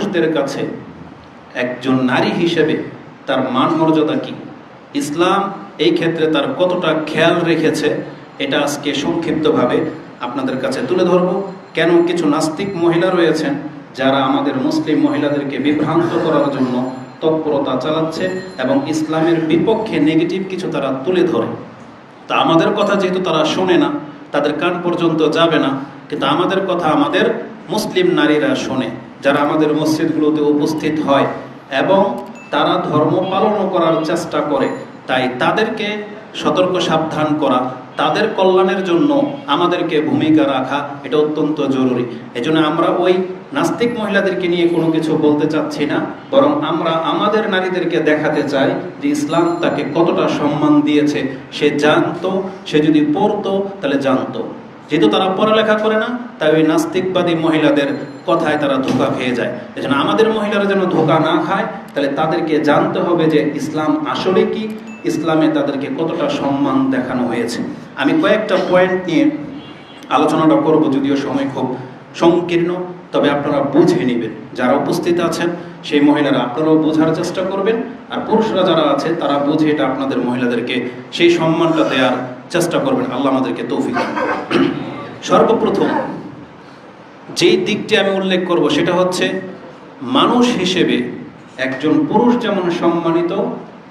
পুরুষদের কাছে একজন নারী হিসেবে তার মান মর্যাদা কি? ইসলাম এই ক্ষেত্রে তার কতটা খেয়াল রেখেছে, এটা আজকে সংক্ষিপ্তভাবে আপনাদের কাছে তুলে ধরব। কেন কিছু নাস্তিক মহিলা রয়েছেন যারা আমাদের মুসলিম মহিলাদেরকে বিভ্রান্ত করার জন্য তৎপরতা চালাচ্ছে এবং ইসলামের বিপক্ষে নেগেটিভ কিছু তারা তুলে ধরে। তা আমাদের কথা যেহেতু তারা শোনে না, তাদের কান পর্যন্ত যাবে না, কিন্তু আমাদের কথা আমাদের মুসলিম নারীরা শোনে। যারা আমাদের মসজিদগুলোতে উপস্থিত হয় এবং তারা ধর্ম পালনও করার চেষ্টা করে, তাই তাদেরকে সতর্ক সাবধান করা, তাদের কল্যাণের জন্য আমাদেরকে ভূমিকা রাখা, এটা অত্যন্ত জরুরি। এজন্য আমরা ওই নাস্তিক মহিলাদেরকে নিয়ে কোনো কিছু বলতে চাচ্ছি না, বরং আমরা আমাদের নারীদেরকে দেখাতে চাই যে ইসলাম তাকে কতটা সম্মান দিয়েছে। সে জানতো, সে যদি পড়তো, তাহলে জানতো। যেহেতু তারা পড়ালেখা করে না, তাই ওই নাস্তিকবাদী মহিলাদের কথায় তারা ধোকা খেয়ে যায়। এজন্য আমাদের মহিলারা যেন ধোকা না খায়, তাহলে তাদেরকে জানতে হবে যে ইসলাম আসলে কি, ইসলামে তাদেরকে কতটা সম্মান দেখানো হয়েছে। আমি কয়েকটা পয়েন্ট নিয়ে আলোচনাটা করব, যদিও সময় খুব সংকীর্ণ, তবে আপনারা বুঝে নেবেন। যারা উপস্থিত আছেন, সেই মহিলারা আপনারাও বোঝার চেষ্টা করবেন, আর পুরুষরা যারা আছে, তারা বুঝে এটা আপনাদের মহিলাদেরকে সেই সম্মানটা দেওয়ার চেষ্টা করবেন। আল্লাহ আমাদেরকে তৌফিক। সর্বপ্রথম যেই দিকটি আমি উল্লেখ করব সেটা হচ্ছে মানুষ হিসেবে একজন পুরুষ যেমন সম্মানিত,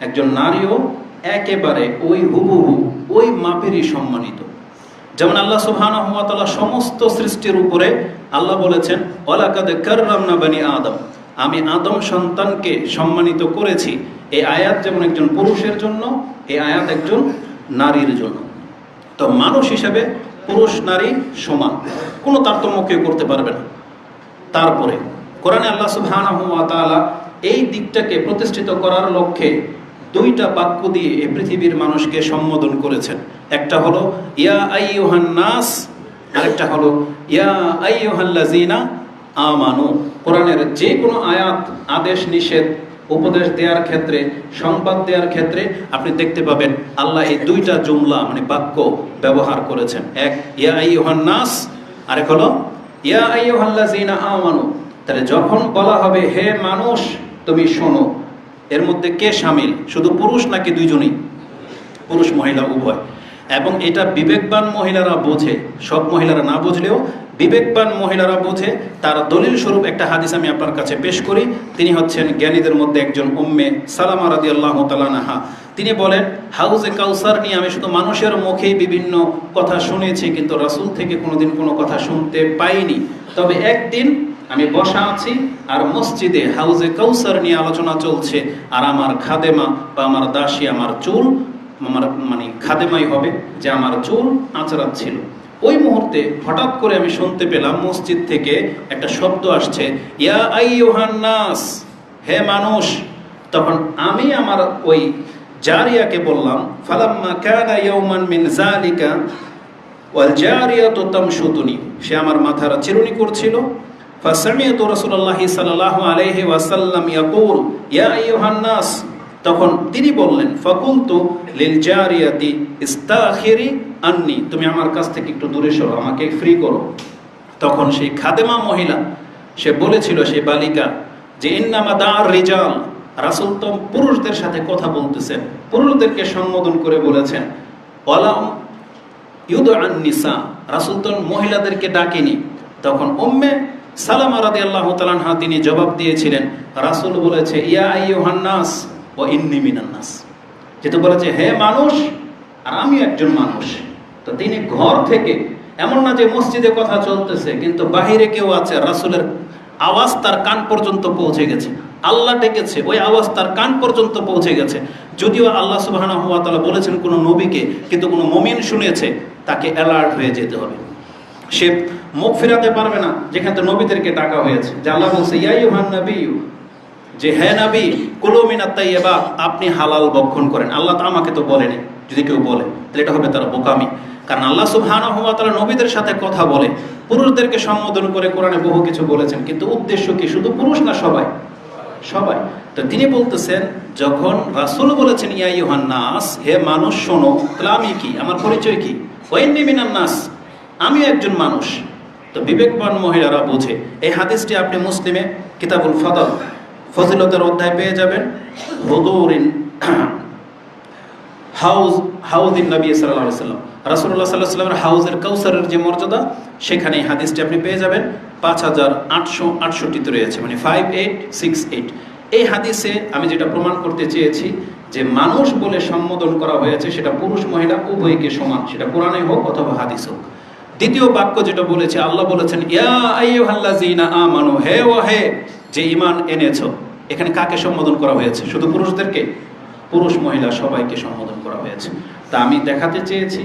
একজন নারীও একেবারে ওই হুবহু, ওই মাপেরই সম্মানিত। যেমন আল্লাহ সুবহানাহু ওয়া সমস্ত সৃষ্টির উপরে আল্লাহ বলেছেন, ওয়ালাকাদ কাররামনা বানি আদম। আমি আদম সন্তানকে সম্মানিত করেছি এই আয়াত যেমন একজন পুরুষের জন্য, এই আয়াত একজন নারীর জন্য। তো মানুষ হিসেবে পুরুষ, নারী সমান। কোনো তারতম্য কেউ করতে পারবে না। তারপরে কোরআনে আল্লাহ সুবহানাহু ওয়া তাআলা এই দিকটাকে প্রতিষ্ঠিত করার লক্ষ্যে দুইটা বাক্য দিয়ে এই পৃথিবীর মানুষকে সম্বোধন করেছেন। একটা হলো, ইয়া আইয়ুহান নাস, আরেকটা হলো, ইয়া আইয়ুহাল্লাযিনা আমানু। কোরআনের যে কোনো আয়াত, আদেশ, নিষেধ উপদেশ দেওয়ার ক্ষেত্রে, সংবাদ দেওয়ার ক্ষেত্রে আপনি দেখতে পাবেন আল্লাহ এই দুইটা জুমলা মানে বাক্য ব্যবহার করেছেন। এক, ইয়া নাস, আরেক হলো, ইয়া আইয়ুহাল্লাযিনা আমানু, তাহলে যখন বলা হবে হে মানুষ, তুমি শোনো, এর মধ্যে কে সামিল? শুধু পুরুষ নাকি দুইজনই? পুরুষ, মহিলা, উভয়। এবং এটা বিবেকবান মহিলারা বোঝে, সব মহিলারা না বুঝলেও বিবেকবান মহিলারা বোঝে, তার দলিল স্বরূপ একটা হাদিস আমি আপনার কাছে পেশ করি। তিনি হচ্ছেন জ্ঞানীদের মধ্যে একজন উম্মে সালামা রাদি আল্লাহ তালানাহা তিনি বলেন, হাউজে কাউসার নিয়ে আমি শুধু মানুষের মুখেই বিভিন্ন কথা শুনেছি, কিন্তু রাসুল থেকে কোনোদিন কোনো কথা শুনতে পাইনি। তবে একদিন আমি বসা আছি আর মসজিদে হাউজে কাউসার নিয়ে আলোচনা চলছে, আর আমার খাদেমা বা আমার দাসী আমার চুল, আমার মানে খাদেমাই হবে, যে আমার চুল আঁচড়াচ্ছিল। ওই মুহূর্তে হঠাৎ করে আমি শুনতে পেলাম মসজিদ থেকে একটা শব্দ আসছে, ইয়া নাস, হে মানুষ। তখন আমি আমার ওই জারিয়াকে বললাম, ফালাম্মা কানা ইয়াউমান মিন জালিকা ওয়াল জারিয়াতু তামশুতুনি। সে আমার মাথার চিরুনি করছিল। ফাসামিয়াতু রাসূলুল্লাহি সাল্লাল্লাহু আলাইহি ওয়াসাল্লাম ইয়াকুল, ইয়া আইয়ুহান নাস। তখন তিনি বললেন, ফাকুলতু লিল জারিয়াতি ইস্তাখিরি আন্নি, তুমি আমার কাছ থেকে একটু দূরে সরো, আমাকে ফ্রি করো। তখন সেই খাদেমা মহিলা, সে বলেছিল, সেই বালিকা, যে ইন্নামা দার রিজাল, রাসূল তো পুরুষদের সাথে কথা বলতেছেন, পুরুষদেরকে সম্বোধন করে বলেছেন, ওয়ালাম ইউদ আন নিসা রাসূল তো মহিলাদেরকে ডাকেনি। তখন উম্মে সালামা রাদিয়াল্লাহু তাআলা তিনি জবাব দিয়েছিলেন, রাসূল বলেছে, ইয়া আইয়ুহান নাস ও ইন্নি মিনান নাস। যেহেতু বলেছে হে মানুষ, আর আমি একজন মানুষ। তো তিনি ঘর থেকে, এমন না যে মসজিদে কথা চলতেছে, কিন্তু বাহিরে কেউ আছে, রাসূলের আওয়াজ তার কান পর্যন্ত পৌঁছে গেছে। আল্লাহ ডেকেছে, ওই আওয়াজ তার কান পর্যন্ত পৌঁছে গেছে। যদিও আল্লাহ তাআলা বলেছেন কোনো নবীকে, কিন্তু কোনো মমিন শুনেছে, তাকে অ্যালার্ট হয়ে যেতে হবে। সে মুখ ফেরাতে পারবে না, যেখানে তো নবীদেরকে ডাকা হয়েছে। যে আল্লাহ বলছে ইয়াইয়ুহান নাবিয়্যু যে হ্যাঁ নাবি কুলুমিনাত তাইয়্যিবা, আপনি হালাল বক্ষণ করেন। আল্লাহ তো আমাকে তো বলেনি, যদি কেউ বলে, তাহলে এটা হবে তার বোকামি। কারণ আল্লাহ সুবহানাহু ওয়া তাআলা নবীদের সাথে কথা বলে, পুরুষদেরকে সম্বোধন করে কোরআনে বহু কিছু বলেছেন, কিন্তু উদ্দেশ্য কি? শুধু পুরুষ না সবাই? সবাই। তো তিনি বলতেছেন, যখন রাসূল বলেছেন, ইয়া ইউহান নাস, হে মানুষ, শোনো, তাহলে আমি কি? আমার পরিচয় কি? ওয়াইন্নি মিনান নাস আমি একজন মানুষ। তো বিবেকবান মহিলারা বোঝে, এই হাদিসটি আপনি মুসলিমে কিতাবুল ফদল ফজিলতের অধ্যায় পেয়ে যাবেন। হুদুরিন হাউজ নবী সাল্লাহ সাল্লাম রাসুল্লাহ সাল্লাহ সাল্লামের হাউজের যে মর্যাদা, সেখানে হাদিসটি আপনি পেয়ে যাবেন। পাঁচ হাজার আটশো আটষট্টিতে রয়েছে মানে ফাইভ এইট সিক্স এইট এই হাদিসে আমি যেটা প্রমাণ করতে চেয়েছি, যে মানুষ বলে সম্বোধন করা হয়েছে, সেটা পুরুষ, মহিলা, উভয়কে সমান। সেটা কোরআনে হোক অথবা হাদিস হোক। দ্বিতীয় বাক্য যেটা বলেছে, আল্লাহ বলেছেন, ইয়া আমানু, হে হে যে ইমান এনেছো, এখানে কাকে সম্বোধন করা হয়েছে? শুধু পুরুষদেরকে? পুরুষ, মহিলা সবাইকে সম্বোধন করা হয়েছে। তা আমি দেখাতে চেয়েছি,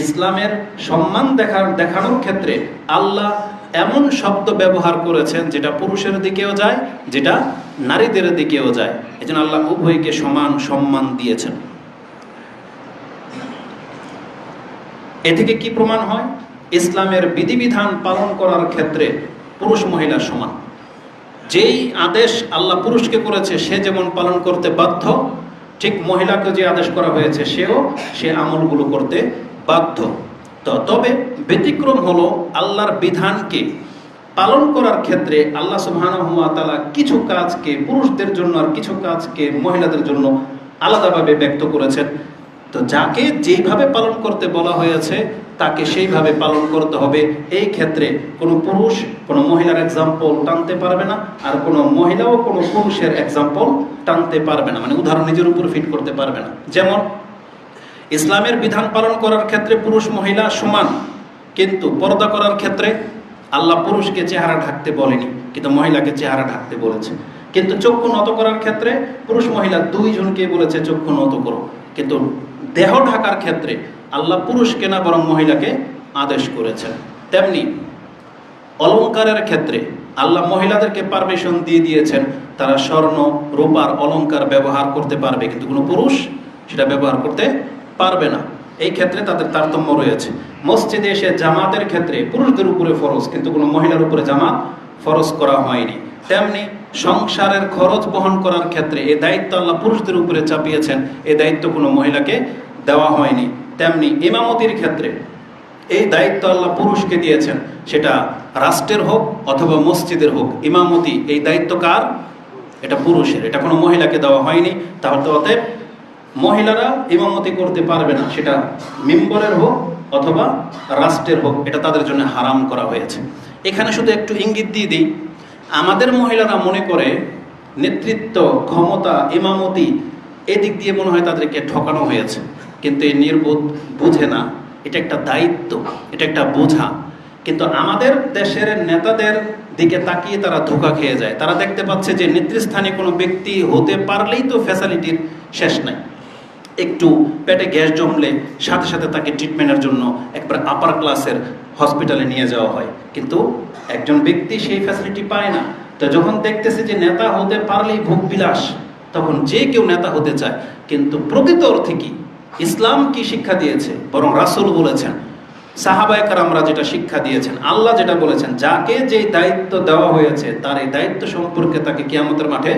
ইসলামের সম্মান দেখার দেখানোর ক্ষেত্রে আল্লাহ এমন শব্দ ব্যবহার করেছেন যেটা পুরুষের দিকেও যায়, যেটা নারীদের দিকেও যায়। এই জন্য আল্লাহ উভয়কে সমান সম্মান দিয়েছেন। এ থেকে কি প্রমাণ হয়? ইসলামের বিধিবিধান পালন করার ক্ষেত্রে পুরুষ, মহিলা সমান। যেই আদেশ আল্লাহ পুরুষকে করেছে, সে যেমন পালন করতে বাধ্য, ঠিক মহিলাকে যে আদেশ করা হয়েছে, সেও সে আমলগুলো করতে বাধ্য। তো তবে ব্যতিক্রম হলো আল্লাহর বিধানকে পালন করার ক্ষেত্রে আল্লাহ সুবহানাহু ওয়া তাআলা কিছু কাজকে পুরুষদের জন্য আর কিছু কাজকে মহিলাদের জন্য আলাদাভাবে ব্যক্ত করেছেন। তো যাকে যেইভাবে পালন করতে বলা হয়েছে তাকে সেইভাবে পালন করতে হবে। এই ক্ষেত্রে কোনো পুরুষ, কোনো মহিলার এক্সাম্পল টানতে পারবে না, আর কোনো মহিলাও কোনো পুরুষের এক্সাম্পল টানতে পারবে না। মানে উদাহরণ নিজের উপর ফিট করতে পারবে না। যেমন, ইসলামের বিধান পালন করার ক্ষেত্রে পুরুষ, মহিলা সমান, কিন্তু পর্দা করার ক্ষেত্রে আল্লাহ পুরুষকে চেহারা ঢাকতে বলেনি, কিন্তু মহিলাকে চেহারা ঢাকতে বলেছে। কিন্তু চক্ষু নত করার ক্ষেত্রে পুরুষ, মহিলা দুইজনকে বলেছে, চক্ষু নত করো। কিন্তু দেহ ঢাকার ক্ষেত্রে আল্লাহ পুরুষকে না বরং মহিলাকে আদেশ করেছেন। তেমনি অলংকারের ক্ষেত্রে আল্লাহ মহিলাদেরকে পারমিশন দিয়ে দিয়েছেন, তারা স্বর্ণ, রূপার অলংকার ব্যবহার করতে পারবে, কিন্তু কোনো পুরুষ সেটা ব্যবহার করতে পারবে না। এই ক্ষেত্রে তাদের তারতম্য রয়েছে। মসজিদে এসে জামাতের ক্ষেত্রে পুরুষদের উপরে ফরজ, কিন্তু কোনো মহিলার উপরে জামাত ফরজ করা হয়নি। তেমনি সংসারের খরচ বহন করার ক্ষেত্রে এ দায়িত্ব আল্লাহ পুরুষদের উপরে চাপিয়েছেন এই দায়িত্ব কোনো মহিলাকে দেওয়া হয়নি। তেমনি ইমামতির ক্ষেত্রে এই দায়িত্ব আল্লাহ পুরুষকে দিয়েছেন, সেটা রাষ্ট্রের হোক অথবা মসজিদের হোক, ইমামতি এই দায়িত্ব কার? এটা পুরুষের, এটা কোনো মহিলাকে দেওয়া হয়নি, তাহলে তো অতএব মহিলারা ইমামতি করতে পারবে না, সেটা মেম্বরের হোক অথবা রাষ্ট্রের হোক, এটা তাদের জন্য হারাম করা হয়েছে। এখানে শুধু একটু ইঙ্গিত দিয়ে দিই, আমাদের মহিলারা মনে করে নেতৃত্ব, ক্ষমতা, ইমামতি, এদিক দিয়ে মনে হয় তাদেরকে ঠকানো হয়েছে। কিন্তু এই নির্বোধ বুঝে না। এটা একটা দায়িত্ব, এটা একটা বোঝা। কিন্তু আমাদের দেশের নেতাদের দিকে তাকিয়ে তারা ধোকা খেয়ে যায়। তারা দেখতে পাচ্ছে যে নেতৃস্থানে কোনো ব্যক্তি হতে পারলেই তো ফ্যাসিলিটির শেষ নাই। একটু পেটে গ্যাস জমলে সাথে সাথে তাকে ট্রিটমেন্টের জন্য একবার আপার ক্লাসের হসপিটালে নিয়ে যাওয়া হয়। কিন্তু একজন ব্যক্তি সেই ফ্যাসিলিটি পায় না। তো যখন দেখতেছে যে নেতা হতে পারলেই ভোগ বিলাস, তখন যে কেউ নেতা হতে চায়। কিন্তু প্রকৃত অর্থে কি? ইসলাম কি শিক্ষা দিয়েছে? বরং রাসূল বলেছেন সাহাবায়কার আমরা যেটা শিক্ষা দিয়েছেন, আল্লাহ যেটা বলেছেন, যাকে যে দায়িত্ব দেওয়া হয়েছে, তার এই দায়িত্ব সম্পর্কে তাকে কিয়ামতের মাঠে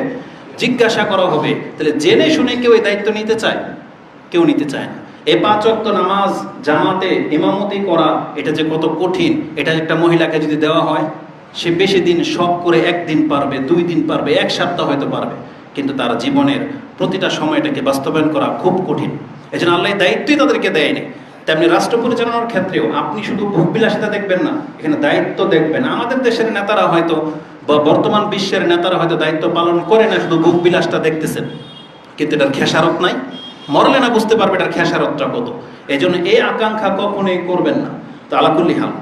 জিজ্ঞাসা করা হবে। তাহলে জেনে শুনে কেউ এই দায়িত্ব নিতে চায়? কেউ নিতে চায় না। এ পাঁচ ওয়াক্ত নামাজ, জামাতে ইমামতি করা, এটা যে কত কঠিন, এটা একটা মহিলাকে যদি দেওয়া হয়, সে বেশি দিন সব করে একদিন পারবে, দুই দিন পারবে, এক সপ্তাহ হয়তো পারবে। কিন্তু তার জীবনের প্রতিটা সময়টাকে বাস্তবায়ন করা খুব কঠিন। এই জন্য আল্লাহ দায়িত্বই তাদেরকে দেয়নি। তেমনি রাষ্ট্র পরিচালনার ক্ষেত্রেও আপনি শুধু ভোগবিলাসিতা দেখবেন না, এখানে দায়িত্ব দেখবেন। আমাদের দেশের নেতারা হয়তো বা বর্তমান বিশ্বের নেতারা হয়তো দায়িত্ব পালন করে না, শুধু ভোগবিলাসটা দেখতেছেন। কিন্তু এটার খেসারত নাই। মরলে না বুঝতে পারবে এটার খেসারতটা কত। এই জন্য এই আকাঙ্ক্ষা কখনোই করবেন না। তো আলাকুল্লি হাল